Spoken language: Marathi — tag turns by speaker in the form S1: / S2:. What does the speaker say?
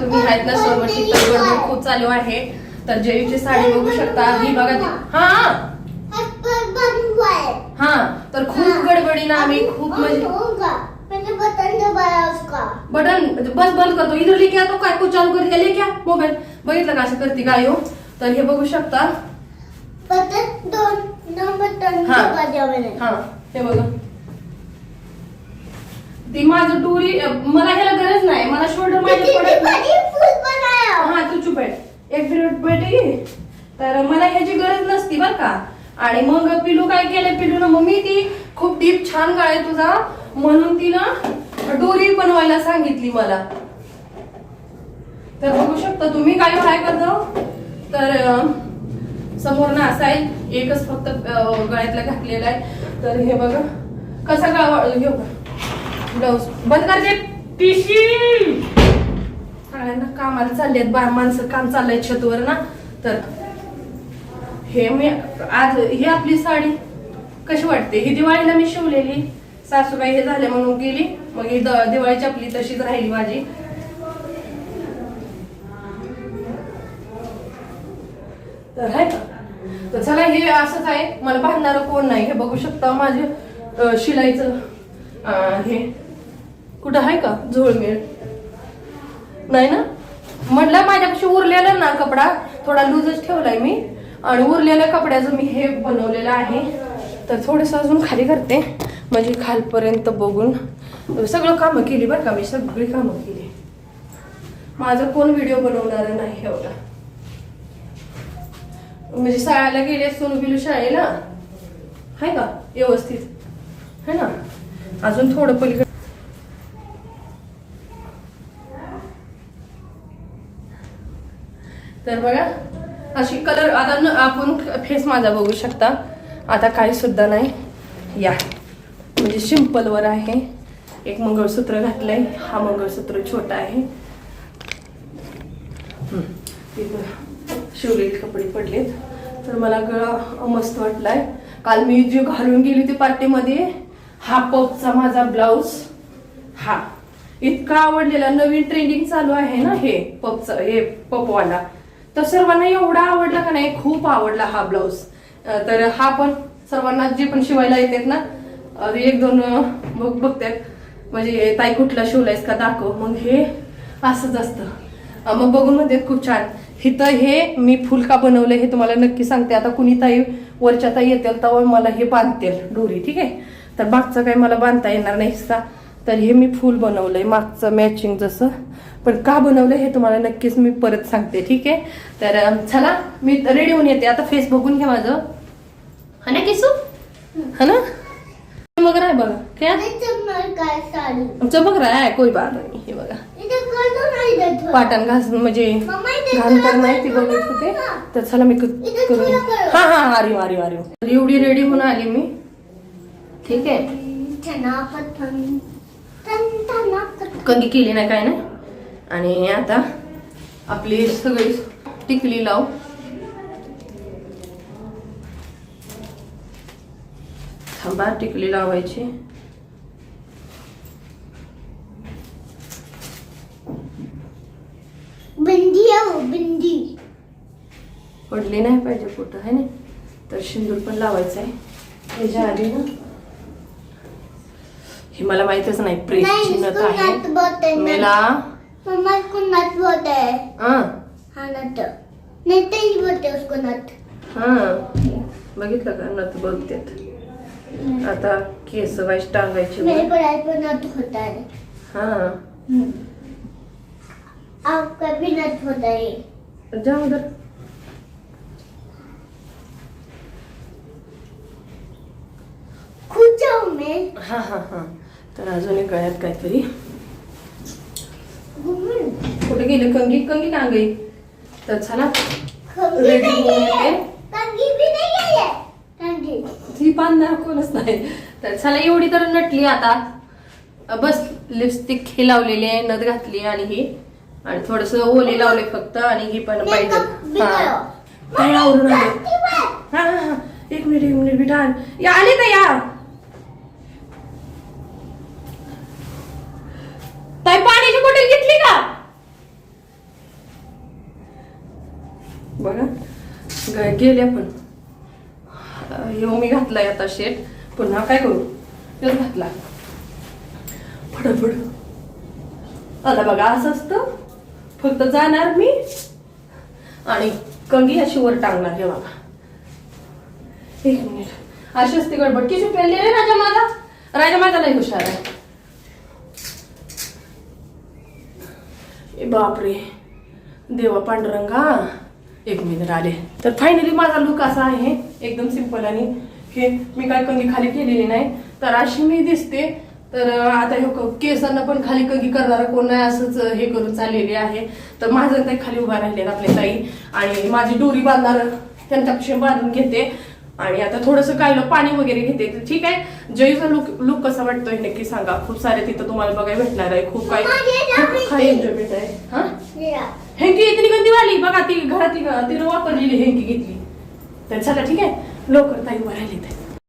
S1: तुम्ही आहेत ना सर्व शीतल गडबड खूप चालू आहे. तर जयूची साडी बघू शकता. ही बघा ती. हा. हा. तर खूप गडबडीनं आम्ही खूप म्हणजे बटन बस बंद करतो. इधर लेके तो काय को चालू करते? लेके मोबाईल. बघितलं का असं करते काय हो तर हे बघू शकता. हा. हे बघा. ती माझं टुरी मला ह्याला गरज नाही. मला शोल्डर माझ्या पडत हा तू चुप आहे. एक मिनिट बैठे तर मला ह्याची गरज नसती बर का. आणि मग पिलू काय केलं पिलू ना मम्मी ती खूप डीप छान गाळ आहे तुझा. म्हणून ती ना डोरी बनवायला सांगितली मला. तर बघू शकता तुम्ही काय काय करतो. तर समोर ना असा आहे एकच फक्त गळ्यातला घातलेला आहे. तर हे बघा कसा गाळ घेऊ ब्लाऊज. बंद करते पिशी! सगळ्यांना कामाला चाललेत बाय माणसं काम चाललंय छतवर ना. तर हे मी आज ही आपली साडी. कशी वाटते? ही दिवाळीला मी शिवलेली. सासूबाई हे झाले म्हणून गेली. मग ही द- दिवाळीची आपली तशीच राहिली माझी. तर आहे तर चला हे असंच आहे. मला बांधणार कोण नाही. हे बघू शकता माझे शिलाईचं हे. कुठं आहे का? झोळमेळ. नाही ना? म्हटलं माझ्यापाशी उरलेला ना कपडा थोडा लूजच ठेवलाय मी. आणि उरलेल्या कपड्याचं मी हे बनवलेलं आहे. तर थोडस अजून खाली करते. म्हणजे खालपर्यंत बघून. सगळं कामं केली बरं का मी सगळी कामं केली. माझं कोण व्हिडिओ बनवणार नाही एवढा. म्हणजे शाळेला गेले सोनू बिलू शाळेला? आहे का? व्यवस्थित. है ना? अजून थोडं पलीकडे तर बघा अशी कलर आता न- आपण फेस माझा बघू शकता. आता काही सुद्धा नाही. या. म्हणजे सिंपलवर आहे. एक मंगळसूत्र घातलंय. हा मंगळसूत्र छोटा आहे. शिवलेले कपडे पडलेत. तर मला गळा मस्त वाटलाय. काल मी जे घालून गेली होती पार्टीमध्ये हा पपचा माझा ब्लाऊज हा. इतका आवडलेला. नवीन ट्रेंडिंग चालू आहे ना हे पपचं हे पपवाला. तर सर्वांना एवढा आवडला का नाही? खूप आवडला हा ब्लाऊज तर हा पण सर्वांना जे पण शिवायला येतात ना एक दोन बघ बघतात म्हणजे ताई कुठला शिवलायस का दाखव. मग हे असंच असतं. मग बघून म्हणतात खूप छान. इथं हे मी फुल का बनवलं हे तुम्हाला नक्की सांगते. आता कुणी ताई वरच्या ताई येतील तेव्हा मला हे बांधतील डोरी ठीक आहे? तर मागचं काही मला बांधता येणार नाही सा तर हे मी फुल बनवलंय मागचं मॅचिंग जसं. पण का बनवलं हे तुम्हाला नक्कीच मी परत सांगते ठीक आहे? तर चला मी रेडी होऊन येते. आता फेस बघून घ्या माझं. हा ना किसू हा ना? मग राय बघा क्या? चमक रहा है कोई बात नहीं हे बघा. पाटण घास म्हणजे घाण तर नाही ती बघत होते. तर चला मी करून. हा हा आरी आरी आरी. तर एवढी रेडी होऊन आली मी. ठीक आहे? कंगी केली नाही काय नाही. आणि आता आपली सगळी टिकली लाव. थांबा टिकली लावायची.
S2: बिंदी आहे बिंदी.
S1: पडली नाही पाहिजे कुठं आहे ना? तर शिंदूर पण लावायचं आहे. त्याच्या आधी ना हे मला माहितच नाही प्रेस
S2: नट
S1: आहे.
S2: बोलते हैं
S1: मेला.
S2: मम्मा इसको नट बोलते हैं
S1: हा.
S2: हाँ नट नहीं तो ही बोलते उसको नट
S1: हा. बघितलं का? नथ बघतेत आता केस वाईस टांगायची
S2: मेरे
S1: वर.
S2: पढ़ाई पर नट होता है.
S1: हा
S2: आपका भी नट होता है
S1: जा उधर
S2: खुद जाऊँ मैं.
S1: हा हा हा. तर अजून एक गळ्यात काहीतरी. कुठे गेले? कंगी कंगी का गई? तर चला. होऊन
S2: कंगी
S1: ती बांधणार कोणच नाही. तर चला एवढी तर नटली आता. बस लिपस्टिक हे लावलेली आहे नथ घातली आणि ही. आणि थोडस ओले लावले फक्त आणि ही पण पाहिजे. हा. आवरून आले. हा एक मिनिट एक मिनिट बिटा या आले तर या? ताई पाण्याची बॉटल घेतली का? बघा गेले पण. येऊ मी घातलाय आता शेट. पुन्हा काय करू? येऊ घातला. फडफड. आता बघा असं असतं. फक्त जाणार मी आणि कंगी अशी वर टांगणार हे बघा. एक मिनिट. अशी असते गडबड. किती पेल राजा माझा राजा माझा नाही हुशार आहे. बापरे. देवा पांडुरंगा. एक मिनिट आले तर फायनली माझा लुक असा आहे एकदम सिंपल आणि हे मी काय कंगी खाली केलेली नाही. तर अशी मी दिसते. तर आता हे केसांना पण खाली कगी करणारा कोण नाही असंच हे करून चाललेले आहे. तर माझं ते खाली उभा राहिले आपले ताई. आणि माझी डोरी बांधणार त्यांच्यापाशी बांधून घेते. आणि आता थोडंसं कायलं पाणी वगैरे घेते. ठीक आहे? जयचा लुक लुक कसा वाटतोय नक्की सांगा. खूप सारे तिथं तुम्हाला बघायला भेटणार आहे. खूप काही खूप काही एन्जॉयमेंट आहे. हा? हेंकी इतनी गंदी वाली बघा ती घरातली तिनं वापरलेली हेंकी घेतली. तर चला ठीक आहे? लवकर ताई राहिली ते